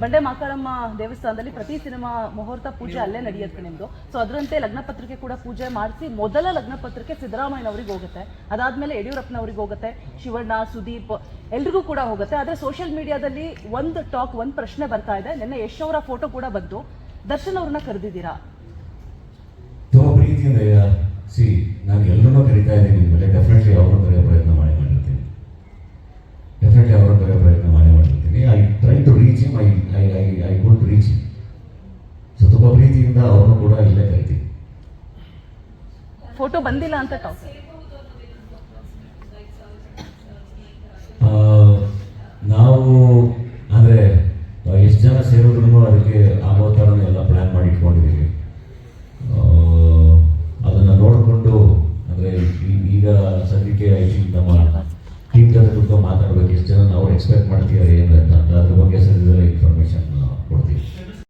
ಬಂಡೆ ಮಾಕಾಳಮ್ಮ ದೇವಸ್ಥಾನದಲ್ಲಿ ಪ್ರತಿ ಸಿನಿಮಾ ಮುಹೂರ್ತ ಪೂಜೆ ಅಲ್ಲೇ ನಡೆಯುತ್ತೆ ನಿಮ್ದು. ಸೊ ಅದರಂತೆ ಲಗ್ನ ಪತ್ರಿಕೆ ಕೂಡ ಪೂಜೆ ಮಾಡಿಸಿ ಮೊದಲ ಲಗ್ನ ಪತ್ರಿಕೆ ಸಿದ್ದರಾಮಯ್ಯನವ್ರಿಗೆ ಹೋಗುತ್ತೆ. ಅದಾದ್ಮೇಲೆ ಯಡಿಯೂರಪ್ಪನವ್ರಿಗೆ ಹೋಗುತ್ತೆ, ಶಿವಣ್ಣ, ಸುದೀಪ್, ಎಲ್ರಿಗೂ ಕೂಡ ಹೋಗುತ್ತೆ. ಆದ್ರೆ ಸೋಷಿಯಲ್ ಮೀಡಿಯಾದಲ್ಲಿ ಒಂದು ಟಾಕ್ ಒಂದು ಪ್ರಶ್ನೆ ಬರ್ತಾ ಇದೆ. ನಿನ್ನೆ ಯಶ್ ಅವರ ಫೋಟೋ ಕೂಡ ಬಂತು. ದರ್ಶನ್ ಅವ್ರನ್ನ ಕರೆದಿದ್ದೀರಾ? ಪ್ರೀತಿಯಿಂದ ಅವರು ಕೂಡ ಇಲ್ಲೇ ಕರಿತೀನಿ. ಫೋಟೋ ಬಂದಿಲ್ಲ ಅಂತ ನಾವು ಅಂದರೆ ಎಷ್ಟು ಜನ ಸೇರಿದ್ರು ಅದಕ್ಕೆ